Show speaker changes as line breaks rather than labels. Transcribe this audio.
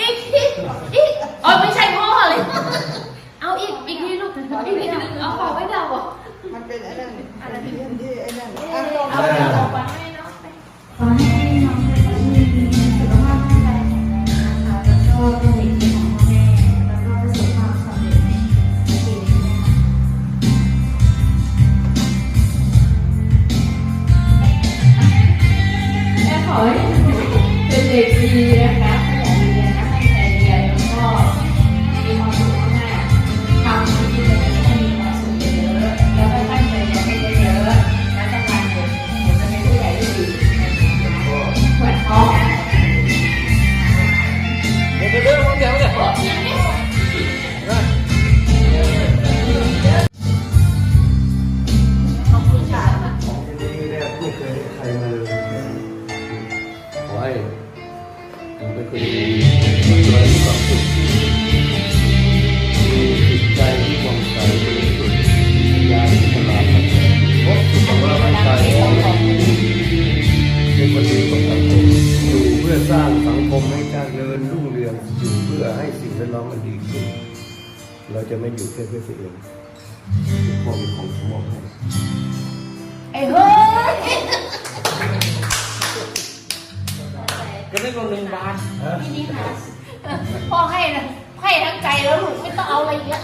อีกอีกอีกเอไม่ใช่พ่อเลย เอาอีกอีกทีลูกอีกทีนึงเอาขอไว้เดาอะ
มันเป็นไอ้นั่นอะไรที่ที่ไอ้นั่น
อะเอา
ต้อง
เอาไปให้น้องไป
ขอให้น้องมีสุขภาพแข็งแรงนะคะแล้วก็เป็นเด็กดีของพ่อแม่แล้วก็ประสบความสำเร็จในชีวิตนะคะ
แม่ขอให้
เป็นคนดีมีความสุขมีจิตใจที่ผ่องใสบริสุทธิ์ปัญญาที่ฉลาดพบสุขภาพร่างกายแข็งแรงเป็นคนดีของสังคมอยู่เพื่อสร้างสังคมให้เจริญรุ่งเรืองอยู่เพื่อให้สิ่งแวดล้อมมันดีขึ้น เราจะไม่อยู่แค่เพื่อตัวเองทุกคนมีของสมองให้
ไอ้เฮ้ย
ก็ได้คนหนึ่งบาท
นี่นี่ค่ะพ่อให้นะให้ทั้งใจแล้วลูกไม่ต้องเอาอะไรเยอะ